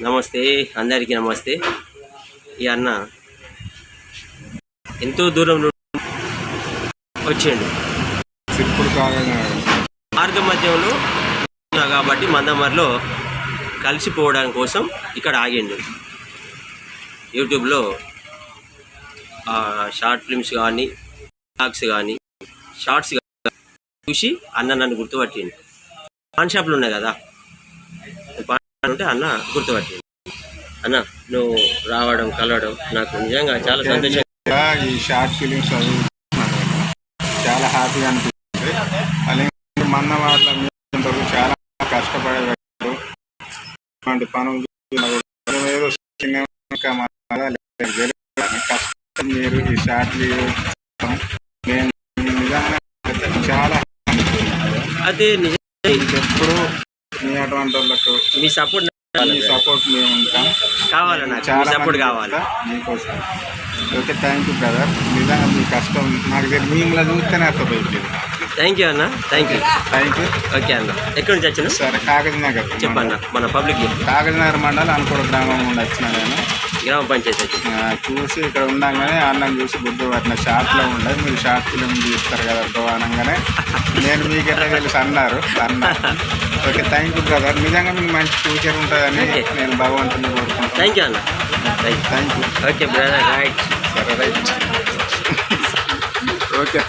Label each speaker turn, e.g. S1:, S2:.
S1: నమస్తే అందరికీ నమస్తే. ఈ అన్న ఎంతో దూరం నుండి వచ్చిండు.
S2: సిప్పుడు కాగానే
S1: మార్గ మధ్యంలో కాబట్టి మందమర్లో కలిసిపోవడం కోసం ఇక్కడ ఆగిండు. యూట్యూబ్లో షార్ట్ ఫిల్మ్స్ కానీ బ్లాగ్స్ కానీ షార్ట్స్ కానీ చూసి అన్న నన్ను గుర్తుపట్టిండు. పాన్ షాప్లు ఉన్నాయి కదా? ఉంటే అన్న గుర్తుపట్టిండు అన్న నువ్వు రావడం కలవడం నాకు నిజంగా చాలా సంతోషం
S2: ఇంకా ఈ షార్ట్ ఫిలిమ్స్ కదా, చాలా హ్యాపీగా అనిపిస్తుంది అలాగే మన వాళ్ళ చాలా కష్టపడే వ్యక్తులు ఇలాంటి పనులు ఏదో. గెలవాలి. కష్టం మీరు ఈ షార్ట్ నేను నిజంగా చాలా
S1: అదే నిజంగా
S2: ఎప్పుడు మీ అటువంటి వాళ్ళకు
S1: మీ సపోర్ట్
S2: మీ సపోర్ట్ మేము ఉంటాం.
S1: కావాలి నాకు మీ సపోర్ట్ కావాలి.
S2: మీకోసం. ఓకే థ్యాంక్ యూ బ్రదర్ నిజంగా మీ కష్టం నాకు తెలియదు మిమ్మల్ని చూస్తేనే అర్థమైపోయింది
S1: థ్యాంక్ యూ అన్న. Thank you
S2: thank you
S1: okay అన్న. ఎక్కడి నుంచి వచ్చిన
S2: సరే కాగజ్నగర్
S1: చెప్పన్న మన పబ్లిక్
S2: కాగజ్నగర్ మండలం అనుకోడు గ్రామం నుండి వచ్చిన నేను.
S1: గ్రామ పంచాయతీ
S2: చూసి ఇక్కడ ఉండగానే అన్నం చూసి గుడ్డు పట్టిన షార్ట్లో ఉండే మీరు షార్ట్ ఫిలిం తీస్తారు కదా బ్రో అనగానే నేను మీకు ఎట్లా తెలుసు అన్నారు అన్న. ఓకే థ్యాంక్ యూ బ్రదర్ నిజంగా మీకు మంచి ఫ్యూచర్ ఉంటుందని. నేను భగవంతుని కోరుకుంటాను
S1: థ్యాంక్ యూ అన్న. Thank you okay brother right
S2: సరే రైట్ ఓకే